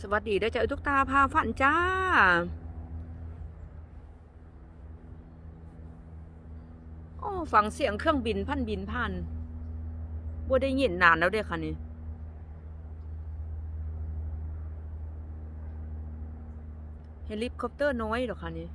สวัสดีได้เจ้าทุกตาพาฝันจ้า โอ้ฟังเสียงเครื่องบินพันบินพันบ่ได้ยินนานแล้วเด้ค่ะนี่เฮลิคอปเตอร์น้อยหรอคะนี่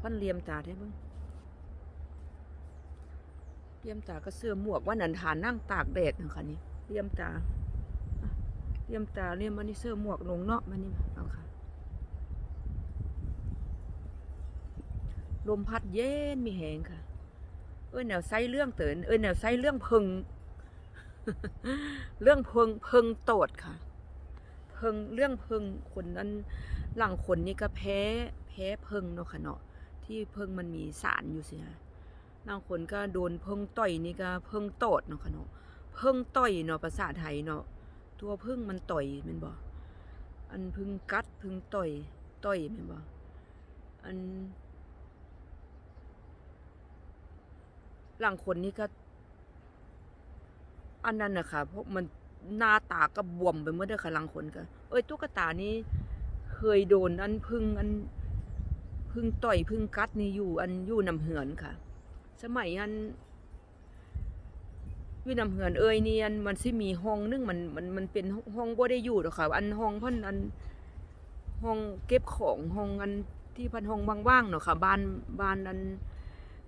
พันเลียมตาได้บ้างเลียมตาก็เสื้อหมวกว่านันทานนั่งตากแดดนะคะนี่เลียมตาเลียมตาเลียมมันนี่เสื้อหมวกลงเนาะมันนี่เอาค่ะ ลมพัดเย็นมีแหงค่ะ เอ้ยแนวไซเรื่องเตือนเอ้ยแนวไซเรื่องพึง เรื่องพึงพึงโตดค่ะพึงเรื่องพึงคนนั้นหลังคนนี่ก็แพ้แพ้พึงเนาะค่ะเนาะ ที่เพึงมันมีสารอยู่สิฮะหลังคนก็โดนเพึงต่อยนี่ก็เพึงโตดเนาะค่ะเนาะเพึงต่อยเนาะภาษาไทยเนาะตัวพึ่งมันต่อยมันบ่อันพึ่งกัดพึ่งต่อยต่อยมันบ่อันหลังคนนี่ก็ อันนั้นนะคะเพราะมันหน้าตาก็บวมไปเมื่อเด้อค่ะหลังคนก็ เอ้ยตุ๊กตานี่เคยโดนอันพึ่งอัน พึ่งต่อยพึ่งกัดนี่อยู่อันอยู่นำเหือนค่ะ สมัยอันอยู่นำเหือนเอ้ยนี่อันมันสิมีห้องนึงมันมันมันเป็นห้องบ่ได้อยู่หรอกค่ะ อันห้องเพิ่นอันห้องเก็บของห้องอันที่พันห้องว่างๆเนาะค่ะบ้านบ้านอัน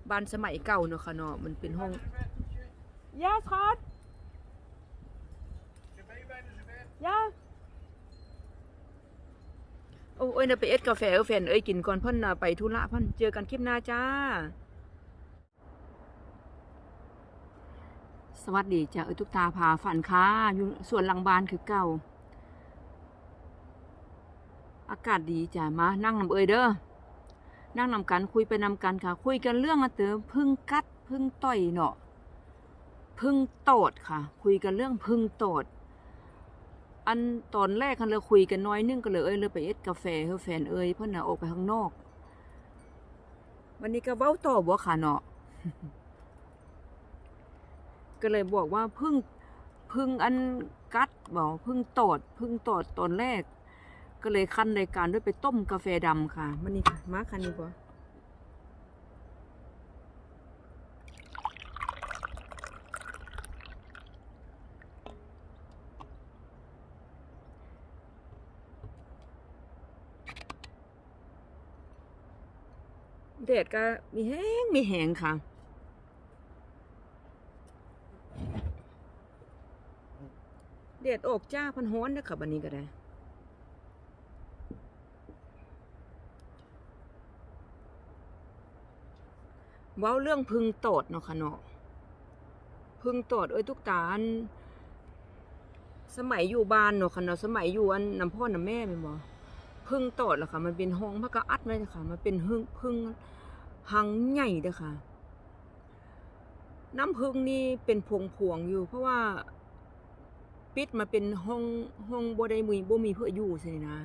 บ้านสมัยเก่าเนาะค่ะเนาะมันเป็นห้อง Yes hot Yeah โอ้ยนะไปเอ็ดกาแฟเอ้ยแฟนเอ้ยกินก่อนพ่นนะไปธุระพ่นเจอกันคลิปหน้าจ้า สวัสดีจ้าเอ้ยทุกตาพาฝันค่ะอยู่ส่วนหลังบ้านคือเก่า อากาศดีจ้ะมานั่งนำเอ้ยเด้อนั่งนำกันคุยไปนำกันค่ะ คุยกันเรื่องอะเตอพึ่งกัดพึ่งต่อยเนาะพึ่งโตดค่ะ คุยกันเรื่องพึ่งโตด อันตอนแรกคันเราคุยกันน้อยนึงก็เลยเอ้ยเลยไปเอ็ดกาแฟเฮาแฟนเอ้ยเพิ่อนน่ะออกไปข้างนอก วันนี้ก็เว้าต่อบ่ค่ะเนาะก็เลยบอกว่าพึ่งพึ่งอันกัดบอกพึ่งโตดพึ่งโตดตอนแรก ก็เลยคั้นรายการด้วยไปต้มกาแฟดำค่ะมันนี่ค่ะมาคันนี้บ่ แดดก็มีแห้งมีแหงค่ะ แดดออกจ้าพันฮ้อนเด้อค่ะบันนี้ก็ได้ว้าเรื่องพึงโตดเนาะค่ะเนาะพึงโตดเอ้ยทุกตานสมัยอยู่บ้านเนาะค่ะเนาะสมัยอยู่อันน้ำพ่อน้ำแม่เป็นบ่ พึ่งโตดเหรอค่ะ มันเป็นห้องพระกะอัดเลยค่ะ มันเป็นหึ่งพึ่งหังใหญ่เด้อค่ะ น้ำพึ่งนี่เป็นพวงพวงอยู่ เพราะว่าปิดมาเป็นห้องห้องบ่ได้มีบ่มีเพื่ออยู่สินะ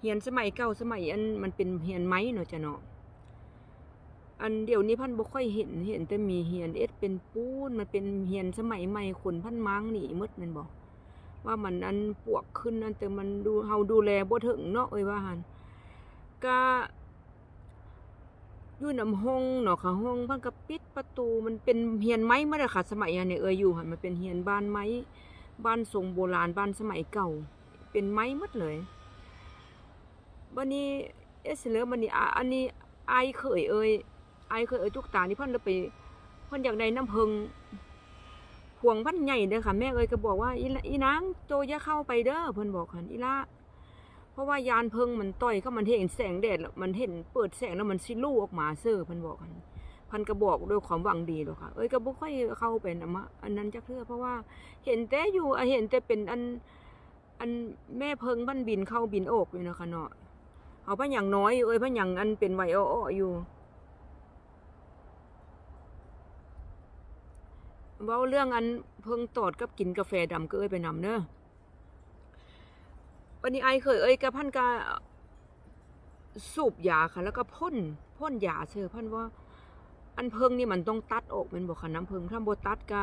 เฮียนสมัยเก่าสมัยอันมันเป็นเฮียนไม้เนาะจ้ะเนาะอันเดี๋ยวนี้พันบ่ค่อยเห็นเห็นแต่มีเฮียนเอ็ดเป็นปูนมันเป็นเฮียนสมัยใหม่คนพันมังนี่หมดม่นบ่ ว่ามันอันปวกขึ้นอันแต่มันดูเฮาดูแลบ่ถึงเนาะเอ้ยว่าหันก็อยู่นำห้องเนาะค่ะห้องเพิ่นก็ปิดประตูมันเป็นเฮียนไม้มาเด้อค่ะ สมัยอันนี้เอ้ยอยู่หันมันเป็นเฮียนบ้านไม้บ้านทรงโบราณบ้านสมัยเก่า เป็นไม้หมดเลยบันนี้เอเสเลอบันนี้อันนี้ไอเคยเอ่ยไอเคยเอ่ยทุกตานี่เพิ่นเลยไปเพิ่นอยากได้น้ำเพิง พวงพันใหญ่เด้อค่ะ แม่เอ่ยก็บอกว่าอีละอีนางโตอย่าเข้าไปเด้อเพิ่นบอกค่ะอีละเพราะว่ายานเพิงมันต่อยเขามันเห็นแสงแดดแล้วมันเห็นเปิดแสงแล้วมันสิลู่ออกมาเซ้อเพิ่นบอกค่ะพันก็บอกด้วยความหวังดีหรอกค่ะ เอ้ยก็บ่ค่อยเข้าไปนะมะอันนั้นจักเทื่อเพราะว่าเห็นแต่อยู่อะเห็นแต่เป็นอันอันแม่เพิงบ้นบินเข้าบินอกอยู่นะคะเนาะเอาพะอย่างน้อยเอ้ยพะอย่างอันเป็นไหวอ้ออยู่ เว้าเรื่องอันเพิงตอดกับกินกาแฟดำก็เอ้ยไปนำเนอะวันนี้ไอเคยเอ้ยกับพันกาสูบยาค่ะ แล้วก็พ่นพ่นยาเชื่อพันว่า อันเพิงนี่มันต้องตัดออกแมันบ่ค่ะน้ำเพิงถ้าบ่ตัดก็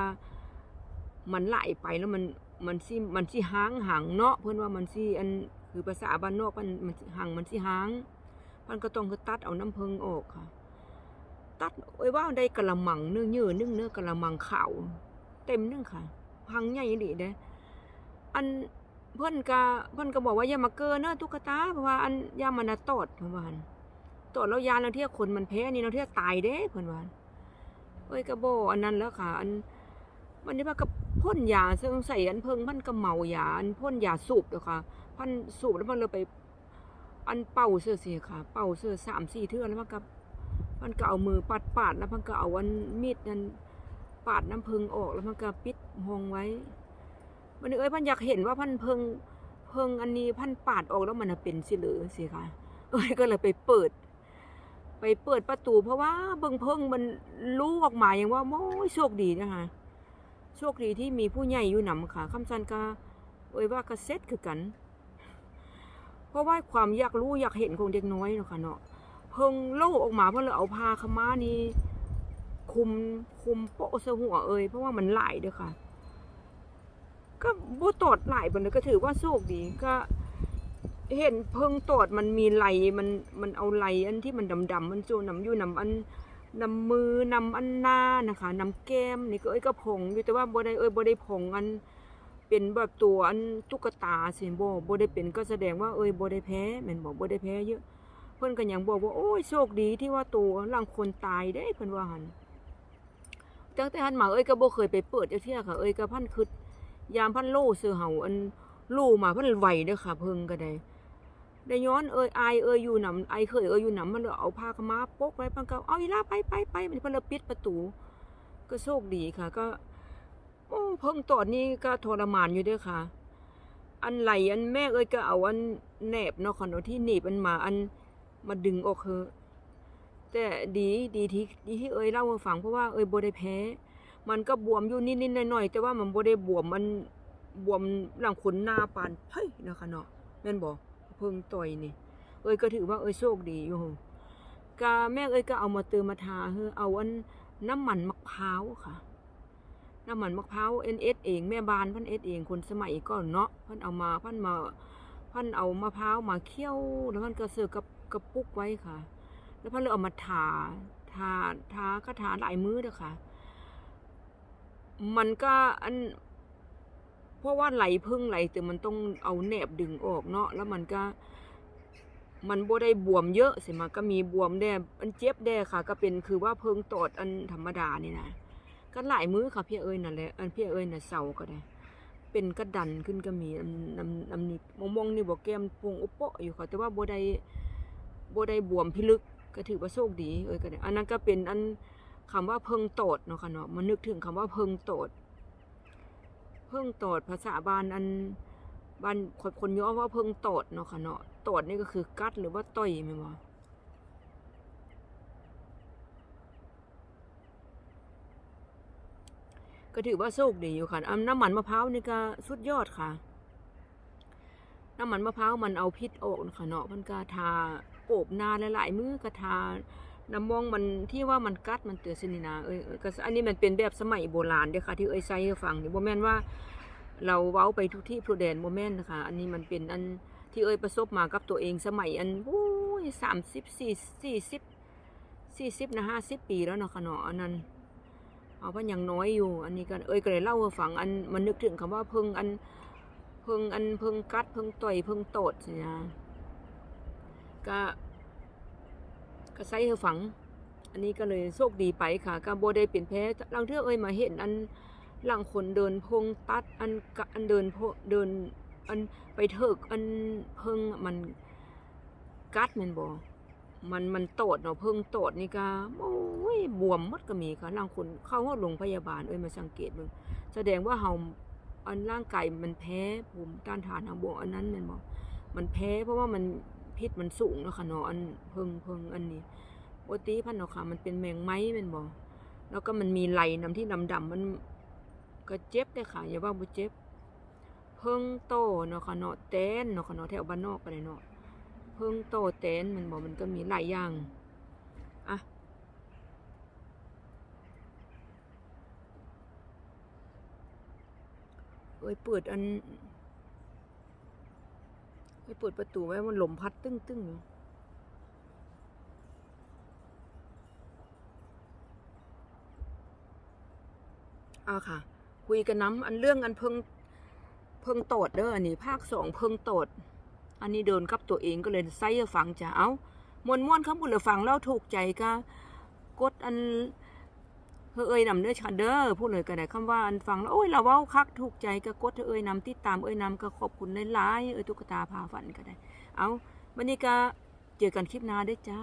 มันไหลไปแล้วมันมันสิมันสิหางหางเนาะเพิ่อนว่ามันสิอันคือภาษาบ้านนอกมันมันหางมันสิหาง มันก็ต้องคือตัดเอาน้ำเพิงออกค่ะ ตัดไว้ว่าได้กะละมังเนื้อเยื่อนึ่งเนื้อกะละมังขาวเต็มนึงค่ะพังใหญ่ดีเด้อันเพิ่นก็เพิ่นก็บอกว่าอย่ามาเกินเนอะตุ๊กตาเพราะว่าอันยามานะตอดเพิ่นว่าหั่นตอดแล้วยาแล้วเที่ยคนมันแพ้นี่เราเที่ยตายเด้เพิ่นว่าหั่นเอ้ยก็บ่อันนั้นแล้วค่ะ อันมันนี่ว่าก็พ่นยาซึ่งใส่อันเพิ่งมันก็เมายาอันพ่นยาสูบเด้อค่ะพันสูบแล้วมันเลยไป อันเป่าเสื้อสิค่ะ เป่าเสื้อ3-4เทื่อแล้วมันก็ มันก็เอามือปาดๆแล้วมันก็เอาอันมีดนั้นปาดน้ำผึ้งออกแล้วมันก็ปิดห้องไว้มันเอ้ยพันอยากเห็นว่าพันเพิงเพิงอันนี้พันปาดออกแล้วมันเป็นสิหลือสิคะเอ้ยก็เลยไปเปิด ไปเปิดประตู เพราะว่าเบิ่งเพิงมันรู้ออกมาอย่างว่าโอ้ยโชคดีนะคะโชคดีที่มีผู้ใหญ่อยู่นำค่ะคำสันก็เอ้ยว่าก็เซ็ตคือกัน เพราะว่าความอยากรู้อยากเห็นของเด็กน้อยเนาะค่ะเนาะ เพิงโล่ออกมาเพื่อเลยเอาผ้าขม้านี่คุมคุมโปะใส่หัวเอ้ยเพราะว่ามันไหลเด้อค่ะ ก็บ่ตอดไหลบนเลยก็ถือว่าโชคดีก็ เห็นเพิงตอดมันมีไหลมันมันเอาไหลอันที่มันดำๆมันโจนำอยู่นำอันนำมือนำอันหน้านะคะนำแก้มนี่ก็เอ้ยก็ผงอยู่แต่ว่าบ่ได้เอ้ยบ่ได้ผงอันเป็นแบบตัวอันตุ๊กตาสิบ่บ่ได้เป็นก็แสดงว่าเอ้ยบ่ได้แพ้แม่นบ่บ่ได้แพ้เยอะ เพิ่นก็ยังบอกว่าโอ้ยโชคดีที่ว่าตัวร่างคนตายเด้เพิ่นว่าหันตั้งแต่หันมาเอ้ยก็บ่เคยไปเปิดจักเที่ยค่ะเอ้ยก็พันคิดยามพันโลเสือเห่าอันลู่มาพันไหวเด้อค่ะ เพิ่งก็ได้ได้ย้อนเอ้ยอายเอ้ยอยู่หนำไอายเคยเอ้ยอยู่หนำมันเลยเอาผ้าขาวมาปกไว้ปันก็เอาอีลาไปไปไปมันเพิ่นเลยปิดประตู ก็โชคดีค่ะ ก็โอ้เพิ่งตอนนี้ก็ทรมานอยู่เด้อค่ะ อันไหลอันแม่เอ้ยก็เอาอันแหนบเนาะค่ะเนาะที่หนีบมันมาอัน มาดึงออกคือแต่ดีดีที่ดีที่เอ้ยเล่าให้ฟังเพราะว่าเอ้ยโบได้แพ้ มันก็บวมอยู่นิดๆหน่อยๆแต่ว่ามันโบได้บวมมันบวมหลังขนหน้าปานเฮ้ยนะคะเนาะแม่นบ่เพิ่งต่อยนี่ เอ้ยก็ถือว่าเอ้ยโชคดีอยู่กาแม่เอ้ยก็เอามาเติมมาทาเฮอเอาอันน้ำมันมะพร้าวค่ะน้ำมันมะพร้าวเอ็นเอสเองแม่บานพันเอสเองคนสมัยก่อนเนาะพันเอามาพันมาพันเอามะพร้าวมาเคี่ยวแล้วพันก็เสือกับ กระปุกไว้ค่ะ แล้วพันเลยเอามาทาทาทาก็ทาหลายมื้อเด้อค่ะ มันก็อัน เพราะว่าไหลพึ่งไหลแต่มันต้องเอาแหนบดึงออกเนาะแล้วมันก็ มันบ่ได้บวมเยอะสิมันก็มีบวมแด่อันเจ็บแด่ค่ะ ก็เป็นคือว่าเพิงตอดอันธรรมดานี่นะก็หลายมื้อค่ะพี่เอ้ยนั่นแหละอันพี่เอ้ยน่ะเศร้าก็ได้เป็นกระดันขึ้นก็มีน้ำน้ำนี่มองมองนี่บ่แก้มปงอุปโปะอยู่ค่ะ แต่ว่าบ่ได บ่ได้บวมพิลึกก็ถือว่าโชคดีเอ้ยก็ได้อันนั้นก็เป็นอันคำว่าเพิงโตดเนาะค่ะเนาะมันนึกถึงคำว่าเพิงโตด เพิงโตดภาษาบ้านอันบ้านคนคนย่อว่าเพิงโตดเนาะค่ะเนาะโตดนี่ก็คือกัดหรือว่าต่อยแม่นบ่ก็ถือว่าโชคดีอยู่ค่ะอันน้ำมันมะพร้าวนี่ก็สุดยอดค่ะ น้ำมันมะพร้าวมันเอาพิษออกเนาะค่ะเนาะมันก็ทา โอบนาหลายๆมื้อก็ทาน้ำมองมันที่ว่ามันกัดมันเตือนสนินาเอ้ยก็อันนี้มันเป็นแบบสมัยโบราณเด้อค่ะที่เอ้ยใส่ให้ฟังนี่บ่แม่นว่าเราเว้าไปทุกที่พรแดนบ่แม่นนะคะอันนี้มันเป็นอันที่เอ้ยประสบมากับตัวเองสมัยอันโอ้ยสามสิบสี่สี่สิบสี่สิบนะห้าสิบปีแล้วเนาะค่ะเนาะอันนั้นเอาพันยังน้อยอยู่ อันนี้ก็เอ้ยก็เลยเล่าให้ฟังอันมันนึกถึงคำว่าเพิ่งอันเพิ่งอันเพิ่งกัดเพิ่งต่อยเพิ่งโตดสินะ ก็ก็ใส่ให้ฝัง อันนี้ก็เลยโชคดีไปค่ะก็บ่ได้เป็นแพ้ลางเทื่อเอ้ยมาเห็นอันหลังคนเดินพงตัดอันกอันเดินเดินอันไปเถิกอันเพิงมันกัดม่นบ่มันมันโตดเนาะเพิงโตดนี่ก็โอ้ยบวมหมดก็มีค่ะลางคนเข้าโรงพยาบาลเอ้ยมาสังเกตเบิ่งแสดงว่าเฮาอันร่างกายมันแพ้ภูมิต้านทานทางบวกอันนั้นม่นบ่มันแพ้เพราะว่ามัน พิษมันสูงเนาะค่ะเนาะอันเพิงเพิงอันนี้ปกติพันเนาะค่ะ มันเป็นแมงไม้แม่นบ่แล้วก็มันมีไหลน้ำที่ดำๆมันก็เจ็บได้ค่ะ อย่าว่าบ่เจ็บ เพิงโตเนาะค่ะเนาะแตนเนาะค่ะเนาะแถวบ้านนอกก็ได้เนาะเพิงโตแตนมันบ่มันก็มีหลายอย่างอะเอ้ยเปิดอัน เอ้ยเปิดประตูไว้มันลมพัดตึ้งตึ้งอยู่อ่าค่ะ คุยกันน้ำอันเรื่องอันเพิงเพิงโตดเด้ออันนี้ภาคสองเพิงโตด อันนี้เดินกับตัวเองก็เลยไซฟังจะเอามวนม่วนคำบุญเลยฟังแล้วถูกใจก็กดอัน เฮ้ยเอ้ยนำเด้อชาเด้อพูดเลยก็ได้คำว่าอันฟังแล้วโอ้ยเราเว้าคักถูกใจก็กดเอ้ยนำติดตามเอ้ยนำก็ขอบคุณหลายๆเอ้ยตุ๊กตาพาฝันก็ได้ เอาวันนี้ก็เจอกันคลิปหน้าเด้อจ้า